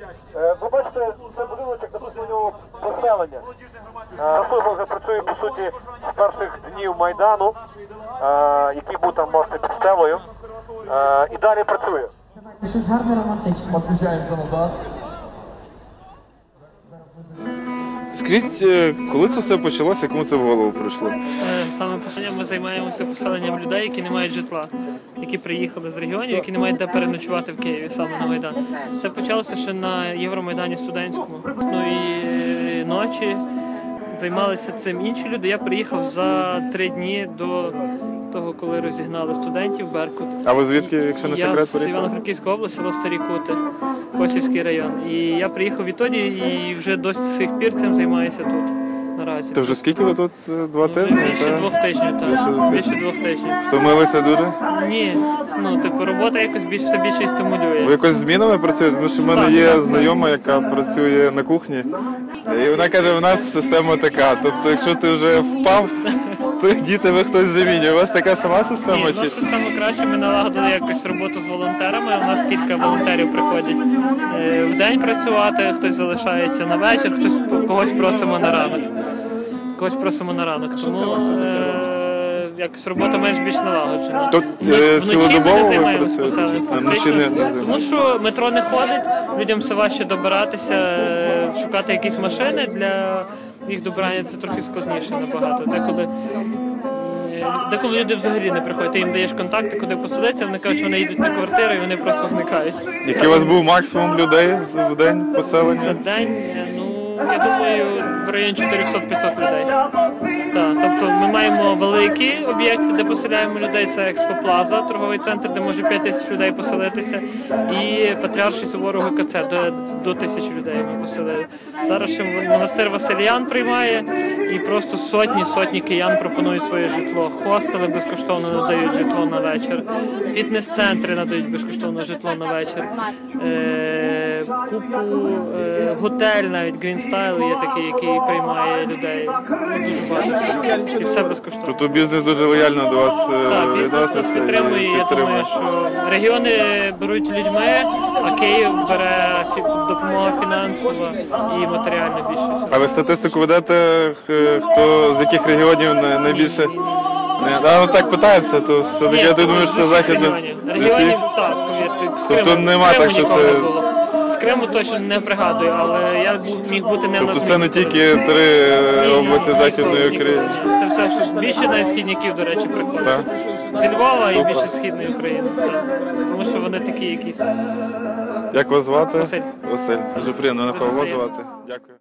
Е, Ви бачите, це будиночок, написано у нього поселення. Е, Служба вже працює, по суті, з перших днів Майдану, е, який був там, власне, під стелею. Е, І далі працює. Щось гарне романтичне. Підключаємося назад. Скажіть, е, коли це все почалося, кому це в голову прийшло? Е, Саме поселенням ми займаємося поселенням людей, які не мають житла, які приїхали з регіонів, які не мають де переночувати в Києві саме на Майдан. Це почалося ще на Євромайдані студентському. Ну і е, ночі займалися цим інші люди. Я приїхав за три дні до того, коли розігнали студентів Беркут. А ви звідки, якщо не Я з? Івано-Франківської області, село Старі Кути, Косівський район. І я приїхав відтоді і вже до сих пір цим займаюся тут наразі. То вже скільки ви тут? е, Два тижні? більше та? двох тижнів, так. Більше двох Більше тижнів. двох тижнів. Втомилися дуже? Ні, ну типу робота якось більш все більше і стимулює. Ви якось змінами працюєте? Тому що в мене Так, є так. знайома, яка працює на кухні. І вона каже, в нас система така. Тобто, якщо ти вже впав, діти ви хтось замінює. У вас така сама Ні, система? у нас система краще. Ми налагодили якось роботу з волонтерами. У нас кілька волонтерів приходять е, в день працювати, хтось залишається на вечір, хтось когось просимо на ранок. Когось просимо на ранок. Тому е, якось робота менш більш налагоджена. Тут, е, цілодобово ми не займаємося поселенням. Тому що метро не ходить, людям все важче добиратися, е, шукати якісь машини для їх добрання це трохи складніше набагато. Деколи Е, Деколи люди взагалі не приходять, ти їм даєш контакти, куди посадитися, вони кажуть, що вони йдуть на квартиру і вони просто зникають. Який у вас був максимум людей в день За день, е, ну я думаю, в районі 400-500 людей. Так, тобто ми маємо великі об'єкти, де поселяємо людей. Це Експоплаза, торговий центр, де може 5 тисяч людей поселитися, і Патріарший Суворого ГКЦ, де до тисячі людей ми поселили. Зараз ще монастир Василіян приймає, і просто сотні сотні киян пропонують своє житло. Хостели безкоштовно надають житло на вечір. Фітнес-центри надають безкоштовно житло на вечір. Е, купу е, готель навіть Green Style є такий, який приймає людей. Ну, дуже багато. І все безкоштовно. Тобто бізнес дуже лояльно до вас е, Так, бізнес нас підтримує. Я думаю, що регіони беруть людьми, а Київ бере фі- допомога фінансова і матеріальна більшість. А ви статистику ведете, хто з яких регіонів най- найбільше? Не, а, ну так питаються, то все-таки я думаю, що це з західне. регіонів. так, повірте. Тобто Криму, нема так, що це- було. З Криму точно не пригадую, але я міг бути не на Тобто це не тільки три області Західної України. Це все що більше на східників, до речі, приходить. Зі Львова і більше східної України. Так. Тому що вони такі якісь. Як вас звати? Василь. Василь. Дуже приємно на кого звати. Дякую.